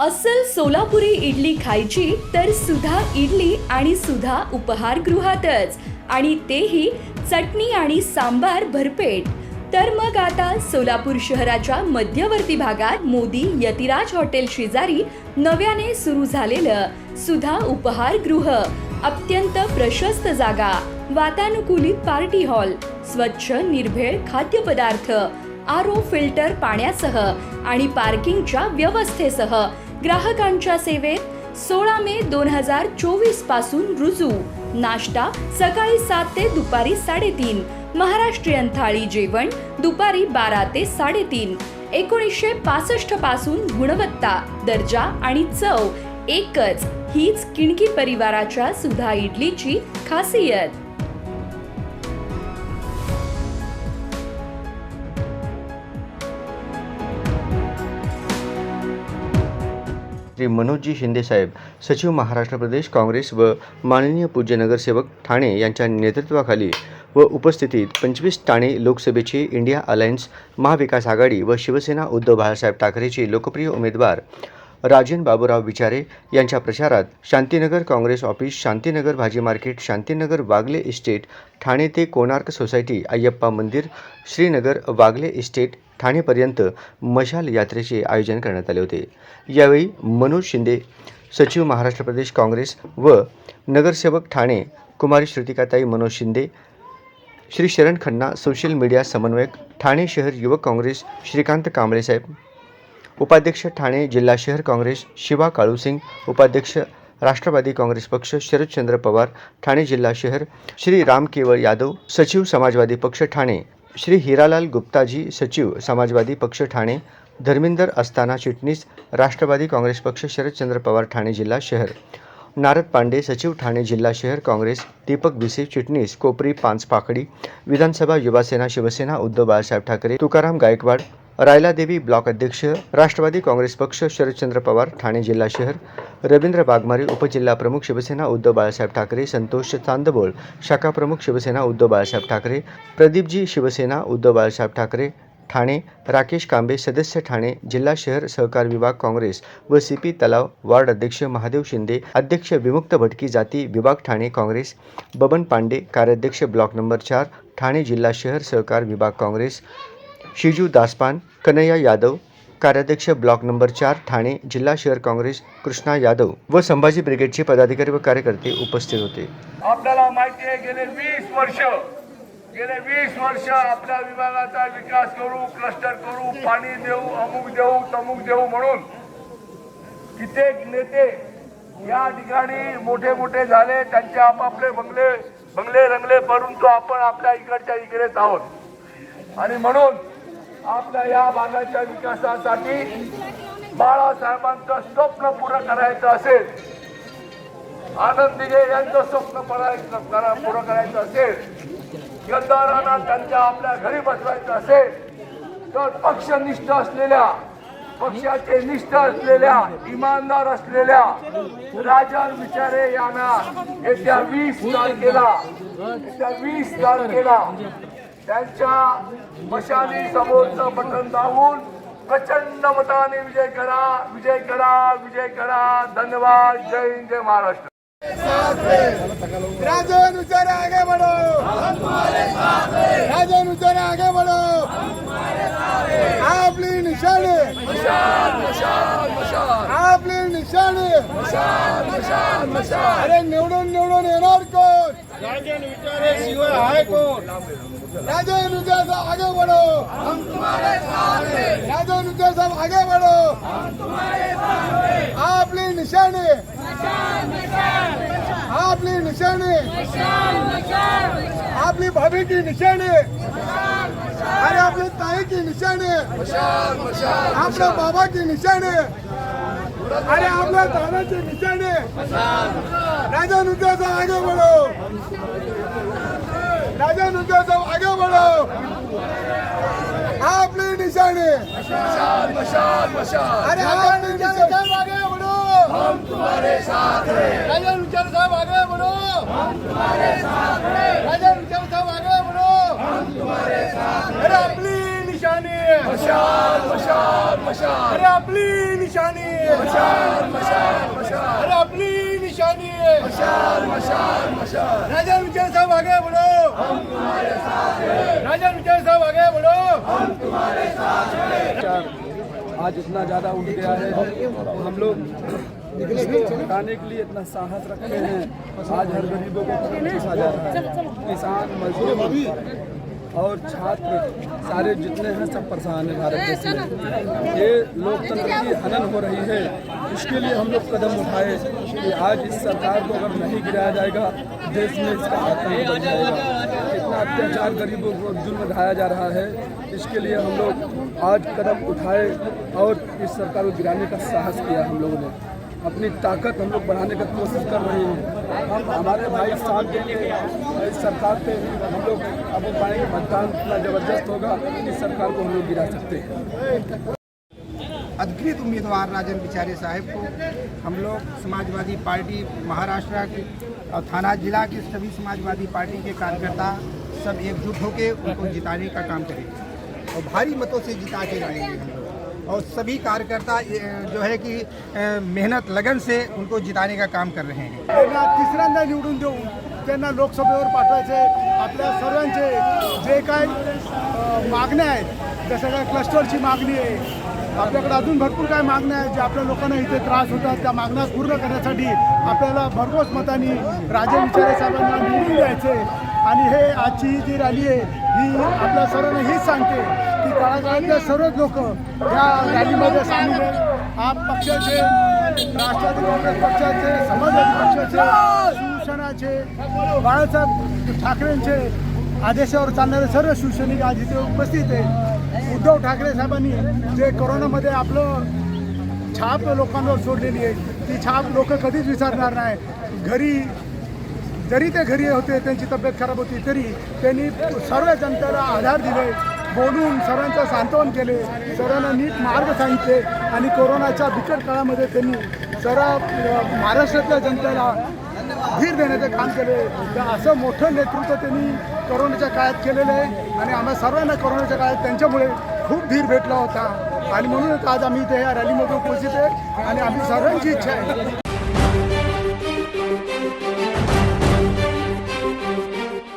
अस्सल सोलापुरी इडली खायची तर सुधा इडली आणि सुधा उपहारगृहातच. आणि तेही चटणी आणि सांबार भरपेट. तर मग आता सोलापूर शहराच्या मध्यवर्ती भागात मोदी यतिराज हॉटेल शेजारी नव्याने सुरू झालेलं सुधा उपहारगृह. अत्यंत प्रशस्त जागा. वातानुकूलित पार्टी हॉल. स्वच्छ निर्भेळ खाद्यपदार्थ. आरो फिल्टर पाण्यासह आणि पार्किंगच्या व्यवस्थेसह. ग्राहकांच्या सेवेत सोळा मे दोन हजार चोवीसपासून रुजू. नाश्ता सकाळी सात ते दुपारी साडेतीन. महाराष्ट्रीयन थाळी जेवण दुपारी बारा ते साडेतीन. एकोणीसशे पासष्टपासून गुणवत्ता दर्जा आणि चव एकच. हीच किणकी परिवाराच्या सुधा इडलीची खासियत. श्री मनोजजी शिंदेसाहेब सचिव महाराष्ट्र प्रदेश काँग्रेस व माननीय पूज्य नगरसेवक ठाणे यांच्या नेतृत्वाखाली व उपस्थितीत पंचवीस ठाणे लोकसभेची इंडिया अलायन्स महाविकास आघाडी व शिवसेना उद्धव बाळासाहेब ठाकरेचे लोकप्रिय उमेदवार राजन बाबूराव विचारे यांच्या प्रचारात शांतीनगर काँग्रेस ऑफिस शांतीनगर भाजी मार्केट शांतीनगर वागले इस्टेट ठाणे ते कोणार्क सोसायटी अय्यप्पा मंदिर श्रीनगर वागले इस्टेट ठाणेपर्यंत मशाल यात्रेचे आयोजन करण्यात आले होते. यावेळी मनोज शिंदे सचिव महाराष्ट्र प्रदेश काँग्रेस व नगरसेवक ठाणे कुमारी श्रुतिकाताई मनोज शिंदे श्री शरण खन्ना सोशल मीडिया समन्वयक ठाणे शहर युवक काँग्रेस श्रीकांत कांबळेसाहेब उपाध्यक्ष ठाणे जिल्हा शहर काँग्रेस शिवा काळूसिंग, उपाध्यक्ष राष्ट्रवादी काँग्रेस पक्ष शरदचंद्र पवार, ठाणे जिल्हा शहर श्री राम केवळ यादव, सचिव समाजवादी पक्ष ठाणे श्री हिरालाल गुप्ताजी, सचिव समाजवादी पक्ष ठाणे धर्मिंदर अस्ताना चिटणीस, राष्ट्रवादी काँग्रेस पक्ष शरदचंद्र पवार ठाणे जिल्हा शहर नारद पांडे, सचिव ठाणे जिल्हा शहर काँग्रेस दीपक भिसे चिटणीस, कोपरी पाचपाकडी विधानसभा युवासेना शिवसेना उद्धव बाळासाहेब ठाकरे, तुकाराम गायकवाड रायलादेवी ब्लॉक अध्यक्ष राष्ट्रवादी काँग्रेस पक्ष शरदचंद्र पवार ठाणे जिल्हा शहर रवींद्र बागमारे उपजिल्हा प्रमुख शिवसेना उद्धव बाळासाहेब ठाकरे संतोष चांदबोळ शाखा प्रमुख शिवसेना उद्धव बाळासाहेब ठाकरे प्रदीपजी शिवसेना उद्धव बाळासाहेब ठाकरे ठाणे राकेश कांबे सदस्य ठाणे जिल्हा शहर सहकार विभाग काँग्रेस व सी पी तलाव वार्ड अध्यक्ष महादेव शिंदे अध्यक्ष विमुक्त भटकी जाती विभाग ठाणे काँग्रेस बबन पांडे कार्याध्यक्ष ब्लॉक नंबर चार ठाणे जिल्हा शहर सहकार विभाग काँग्रेस शिजू दासपान कन्हैया यादव कार्याध्यक्ष ब्लॉक नंबर चार ठाणे जिल्हा शहर काँग्रेस कृष्णा यादव व संभाजी ब्रिगेडचे पदाधिकारी व कार्यकर्ते उपस्थित होते. आपल्याला माहिती आहे गेले वीस वर्ष गेले वीस वर्ष आपल्या विभागाचा विकास करू क्लस्टर करू पाणी देऊ अमुक देऊ तमुक देऊ म्हणून कित्येक नेते या ठिकाणी मोठे मोठे झाले त्यांचे आपापले बंगले बंगले रंगले परंतु आपण आपल्या इकडच्या इकडेच आहोत. आणि म्हणून आपल्या या भागाच्या विकासासाठी बाळासाहेबांचं स्वप्न पूर्ण करायचं असेल आनंद दिघे यांचं स्वप्न पूर्ण करा- करायचं असेल गद्दारांना त्यांच्या आपल्या घरी बसवायचं असेल तर पक्षनिष्ठ असलेल्या पक्षाचे निष्ठ असलेल्या इमानदार असलेल्या राजन विचारे यांना येत्या वीस तारखेला येत्या वीस तारखेला त्यांच्या मशाली समोरचं बटन दाबून प्रचंड मताने विजय करा विजय करा विजय करा. धन्यवाद. जय हिंद जय महाराष्ट्र. राजन उचारे आगे बढ़ो। राजन उचारे आगे बढ़ो। आपली निशाणी आपली निशाणी अरे निवडून निवडून येणार कोण राजन विचारे शिवाय आहे कोण राजन उचारे साहब आगे बढ़ो राजन उचारे साहब आगे बढ़ो आपली निशाणी आपली निशाणी आपली भाभी की निशाणी अरे आपली ताई की निशाणी. आपल्या बाबा की निशाणी. अरे आपल्या दादाची निशाणी. राजा नुद्याचा आगे बढ़ो राजा नुद्याचा आगे बढ़ो आपली निशाणी. अरे आपली निशाणी. आगे बढ़ो राजा विचार साहब आगे बढ़ो राजा विचार साहब आगे बढ़ो अरे आपली निशाणी अरे आपली निशाणी अरे आपली निशाणी राजा विजय साहब आगे बढ़ो राजा विजय साहब आगे बढ़ो आज इतना ज़्यादा उठ गया है हम लोग इसको हटाने के लिए इतना साहस रखते हैं। आज हर गरीबों को पूछा जा रहा है किसान मजदूर और छात्र सारे जितने हैं सब परेशान हैं भारत देश में। ये लोकतंत्र की हनन हो रही है। इसके लिए हम लोग कदम उठाए कि आज इस सरकार को अगर नहीं गिराया जाएगा, देश में इसका कितना अत्याचार गरीबों को जुल्म ढाया जा रहा है। इसके लिए हम लोग आज कदम उठाए और इस सरकार को गिराने का साहस किया हम लोगों ने। अपनी ताकत हम लोग बढ़ाने का कोशिश कर रहे हैं। हम हमारे भाई साथ के लिए सरकार पे हम लोग अब पाएँगे, मतदान इतना ज़बरदस्त होगा, इस सरकार को हम लोग गिरा सकते हैं। अधिकृत उम्मीदवार राजन बिचारे साहब को हम लोग समाजवादी पार्टी महाराष्ट्र के और थाना जिला के सभी समाजवादी पार्टी के कार्यकर्ता सब एकजुट होकर उनको जिताने का काम करेंगे और भारी मतों से जिता के लाएँगे हम लोग। और सभी कार्यकर्ता जो है कि मेहनत लगन से उनको जिताने का काम कर रहे हैं। त्यांना तिसऱ्यांदा निवडून देऊ त्यांना लोकसभेवर पाठवायचे आपल्या सर्वांचे जे काय मागण्या आहेत जसं काय क्लस्टरची मागणी आहे आपल्याकडे अजून भरपूर काय मागण्या आहेत ज्या आपल्या लोकांना इथे त्रास होतात त्या मागण्या पूर्ण करण्यासाठी आपल्याला भरघोस मतांनी राजे विचारे साहेबांना निवडून द्यायचे. आणि हे आजची ही जी रॅली आहे ही आपल्या सर्वांना हेच सांगते. तळागाळातले सर्वच लोक या रॅलीमध्ये सामील आप पक्षाचे राष्ट्रवादी काँग्रेस पक्षाचे समाजवादी पक्षाचे शिवसेनाचे बाळासाहेब ठाकरेंचे आदेशावर चालणारे सर्व शिवसैनिक आज इथे उपस्थित आहे उद्धव ठाकरे साहेबांनी जे कोरोनामध्ये आपलं छाप लोकांवर सोडलेली आहे ती छाप लोक कधीच विसरणार नाही. घरी जरी ते घरी होते त्यांची तब्येत खराब होती तरी त्यांनी सर्व जनतेला आधार दिले. बोलून सरांचं सांत्वन केले. सरांना नीट मार्ग सांगितले आणि कोरोनाच्या बिकट काळामध्ये त्यांनी सरा महाराष्ट्रातल्या जनतेला धीर देण्याचं काम केले. तर असं मोठं नेतृत्व त्यांनी कोरोनाच्या काळात केलेलं आहे आणि आम्हा सर्वांना कोरोनाच्या काळात त्यांच्यामुळे खूप धीर भेटला होता. आणि म्हणूनच आज आम्ही इथे या रॅलीमध्ये उपस्थित आहे आणि आम्ही सर्वांची इच्छा आहे.